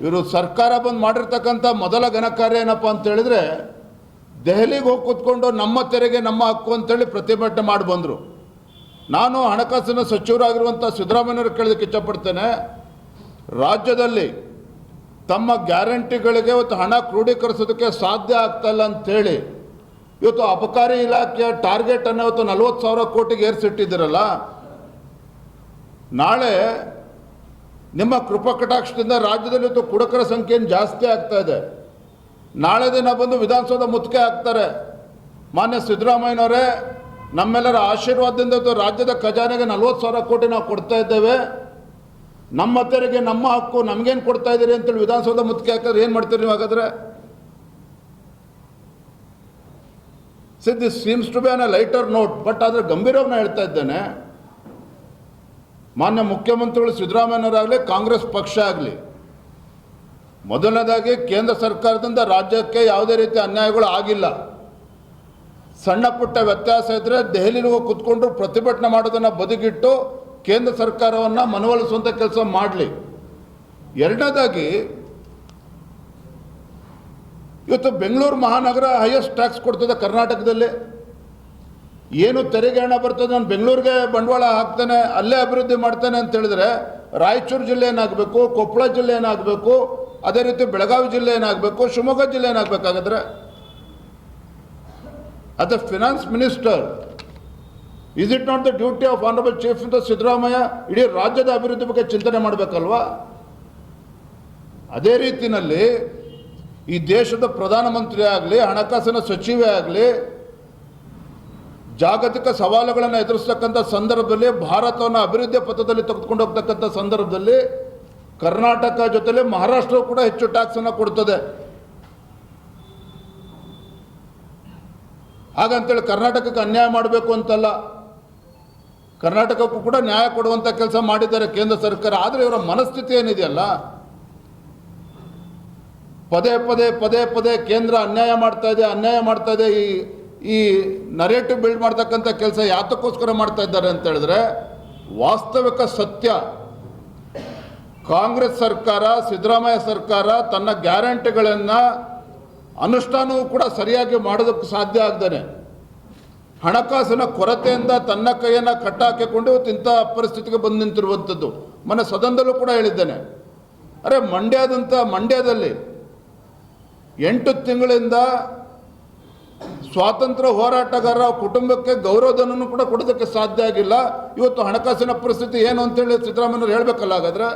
ಇವರು ಸರ್ಕಾರ ಬಂದು ಮಾಡಿರ್ತಕ್ಕಂಥ ಮೊದಲ ಘನಕಾರ್ಯ ಏನಪ್ಪ ಅಂತ ಹೇಳಿದ್ರೆ ದೆಹಲಿಗೆ ಹೋಗಿ ಕೂತ್ಕೊಂಡು ನಮ್ಮ ತೆರಿಗೆ, ನಮ್ಮ ಹಕ್ಕು ಅಂತೇಳಿ ಪ್ರತಿಭಟನೆ ಮಾಡಿ ಬಂದರು. ನಾನು ಹಣಕಾಸಿನ ಸಚಿವರಾಗಿರುವಂಥ ಸಿದ್ದರಾಮಯ್ಯವ್ರು ಕೇಳೋದಕ್ಕೆ ಇಷ್ಟಪಡ್ತೇನೆ. ರಾಜ್ಯದಲ್ಲಿ ತಮ್ಮ ಗ್ಯಾರಂಟಿಗಳಿಗೆ ಇವತ್ತು ಹಣ ಕ್ರೋಢೀಕರಿಸೋದಕ್ಕೆ ಸಾಧ್ಯ ಆಗ್ತಲ್ಲ ಅಂಥೇಳಿ ಇವತ್ತು ಅಬಕಾರಿ ಇಲಾಖೆಯ ಟಾರ್ಗೆಟ್ ಅನ್ನು ಇವತ್ತು ನಲ್ವತ್ತು ಸಾವಿರ ಕೋಟಿಗೆ ಏರಿಸಿಟ್ಟಿದ್ದೀರಲ್ಲ. ನಾಳೆ ನಿಮ್ಮ ಕೃಪಕಟಾಕ್ಷದಿಂದ ರಾಜ್ಯದಲ್ಲಿ ಇವತ್ತು ಕುಡಕರ ಸಂಖ್ಯೆ ಏನು ಜಾಸ್ತಿ ಆಗ್ತಾ ಇದೆ. ನಾಳೆ ದಿನ ಬಂದು ವಿಧಾನಸೌಧ ಮುತ್ಕೆ ಹಾಕ್ತಾರೆ. ಮಾನ್ಯ ಸಿದ್ದರಾಮಯ್ಯನವರೇ, ನಮ್ಮೆಲ್ಲರ ಆಶೀರ್ವಾದದಿಂದ ರಾಜ್ಯದ ಖಜಾನೆಗೆ ನಲ್ವತ್ತು ಸಾವಿರ ಕೋಟಿ ನಾವು ಕೊಡ್ತಾ ಇದ್ದೇವೆ. ನಮ್ಮ ತೆರಿಗೆ, ನಮ್ಮ ಹಕ್ಕು ನಮಗೇನು ಕೊಡ್ತಾ ಇದ್ದೀರಿ ಅಂತೇಳಿ ವಿಧಾನಸೌಧ ಮುತ್ಕೆ ಹಾಕಿದ್ರೆ ಏನು ಮಾಡ್ತೀರಿ ನೀವು ಹಾಗಾದ್ರೆ? Siddi seems to be on a lighter note but ಆದರೆ ಗಂಭೀರವಾಗಿ ನಾನು ಹೇಳ್ತಾ ಇದ್ದೇನೆ. ಮಾನ್ಯ ಮುಖ್ಯಮಂತ್ರಿಗಳು ಸಿದ್ದರಾಮಯ್ಯನವರಾಗಲಿ, ಕಾಂಗ್ರೆಸ್ ಪಕ್ಷ ಆಗಲಿ. ಮೊದಲನೇದಾಗಿ ಕೇಂದ್ರ ಸರ್ಕಾರದಿಂದ ರಾಜ್ಯಕ್ಕೆ ಯಾವುದೇ ರೀತಿ ಅನ್ಯಾಯಗಳು ಆಗಿಲ್ಲ. ಸಣ್ಣ ಪುಟ್ಟ ವ್ಯತ್ಯಾಸ ಇದ್ದರೆ ದೆಹಲಿಗೆ ಕುತ್ಕೊಂಡು ಪ್ರತಿಭಟನೆ ಮಾಡೋದನ್ನು ಬದುಗಿಟ್ಟು ಕೇಂದ್ರ ಸರ್ಕಾರವನ್ನು ಮನವೊಲಿಸುವಂಥ ಕೆಲಸ ಮಾಡಲಿ. ಎರಡನೇದಾಗಿ, ಇವತ್ತು ಬೆಂಗಳೂರು ಮಹಾನಗರ ಹೈಯೆಸ್ಟ್ ಟ್ಯಾಕ್ಸ್ ಕೊಡ್ತದೆ ಕರ್ನಾಟಕದಲ್ಲಿ. ಏನು ತೆರಿಗೆ ಹಣ ಬರ್ತದೆ ನಾನು ಬೆಂಗಳೂರಿಗೆ ಬಂಡವಾಳ ಹಾಕ್ತಾನೆ, ಅಲ್ಲೇ ಅಭಿವೃದ್ಧಿ ಮಾಡ್ತಾನೆ ಅಂತ ಹೇಳಿದ್ರೆ ರಾಯಚೂರು ಜಿಲ್ಲೆ ಏನಾಗಬೇಕು, ಕೊಪ್ಪಳ ಜಿಲ್ಲೆ ಏನಾಗಬೇಕು, ಅದೇ ರೀತಿ ಬೆಳಗಾವಿ ಜಿಲ್ಲೆ ಏನಾಗಬೇಕು, ಶಿವಮೊಗ್ಗ ಜಿಲ್ಲೆ ಏನಾಗಬೇಕಾಗಿದ್ರೆ? ಅದ the finance minister is it not the duty of honourable chief minister Siddaramaiah ಇಡೀ ರಾಜ್ಯದ ಅಭಿವೃದ್ಧಿ ಬಗ್ಗೆ ಚಿಂತನೆ ಮಾಡಬೇಕಲ್ವಾ? ಅದೇ ರೀತಿಯಲ್ಲಿ ಈ ದೇಶದ ಪ್ರಧಾನಮಂತ್ರಿ ಆಗಲಿ ಹಣಕಾಸಿನ ಸಚಿವೆ ಆಗಲಿ ಜಾಗತಿಕ ಸವಾಲುಗಳನ್ನು ಎದುರಿಸ್ತಕ್ಕಂಥ ಸಂದರ್ಭದಲ್ಲಿ ಭಾರತವನ್ನು ಅಭಿವೃದ್ಧಿ ಪಥದಲ್ಲಿ ತೆಗೆದುಕೊಂಡು ಹೋಗ್ತಕ್ಕಂಥ ಸಂದರ್ಭದಲ್ಲಿ ಕರ್ನಾಟಕ ಜೊತೆಲಿ ಮಹಾರಾಷ್ಟ್ರವು ಕೂಡ ಹೆಚ್ಚು ಟ್ಯಾಕ್ಸನ್ನು ಕೊಡ್ತದೆ. ಹಾಗಂತೇಳಿ ಕರ್ನಾಟಕಕ್ಕೆ ಅನ್ಯಾಯ ಮಾಡಬೇಕು ಅಂತಲ್ಲ, ಕರ್ನಾಟಕಕ್ಕೂ ಕೂಡ ನ್ಯಾಯ ಕೊಡುವಂಥ ಕೆಲಸ ಮಾಡಿದ್ದಾರೆ ಕೇಂದ್ರ ಸರ್ಕಾರ. ಆದರೆ ಇವರ ಮನಸ್ಥಿತಿ ಏನಿದೆಯಲ್ಲ, ಪದೇ ಪದೇ ಪದೇ ಪದೇ ಕೇಂದ್ರ ಅನ್ಯಾಯ ಮಾಡ್ತಾ ಇದೆ, ಅನ್ಯಾಯ ಮಾಡ್ತಾ ಇದೆ ಈ ಈ ನರೇಟಿವ್ ಬಿಲ್ಡ್ ಮಾಡ್ತಕ್ಕಂಥ ಕೆಲಸ ಯಾತಕ್ಕೋಸ್ಕರ ಮಾಡ್ತಾ ಇದ್ದಾರೆ ಅಂತ ಹೇಳಿದ್ರೆ, ವಾಸ್ತವಿಕ ಸತ್ಯ, ಕಾಂಗ್ರೆಸ್ ಸರ್ಕಾರ, ಸಿದ್ದರಾಮಯ್ಯ ಸರ್ಕಾರ ತನ್ನ ಗ್ಯಾರಂಟಿಗಳನ್ನು ಅನುಷ್ಠಾನವೂ ಕೂಡ ಸರಿಯಾಗಿ ಮಾಡೋದಕ್ಕೆ ಸಾಧ್ಯ ಆಗ್ದೇನೆ. ಹಣಕಾಸಿನ ಕೊರತೆಯಿಂದ ತನ್ನ ಕೈಯನ್ನು ಕಟ್ಟಾಕಿಕೊಂಡು ಇಂಥ ಪರಿಸ್ಥಿತಿಗೆ ಬಂದು ನಿಂತಿರುವಂಥದ್ದು. ಮನೆ ಸದನದಲ್ಲೂ ಕೂಡ ಹೇಳಿದ್ದೇನೆ. ಅರೆ ಮಂಡ್ಯದಂಥ ಮಂಡ್ಯದಲ್ಲಿ ಎಂಟು ತಿಂಗಳಿಂದ ಸ್ವಾತಂತ್ರ್ಯ ಹೋರಾಟಗಾರರ ಕುಟುಂಬಕ್ಕೆ ಗೌರವಧನವನ್ನು ಕೂಡ ಕೊಡೋದಕ್ಕೆ ಸಾಧ್ಯ ಆಗಿಲ್ಲ. ಇವತ್ತು ಹಣಕಾಸಿನ ಪರಿಸ್ಥಿತಿ ಏನು ಅಂತೇಳಿ ಸಿದ್ದರಾಮಯ್ಯವ್ರು ಹೇಳಬೇಕಲ್ಲ, ಹಾಗಾದ್ರೆ?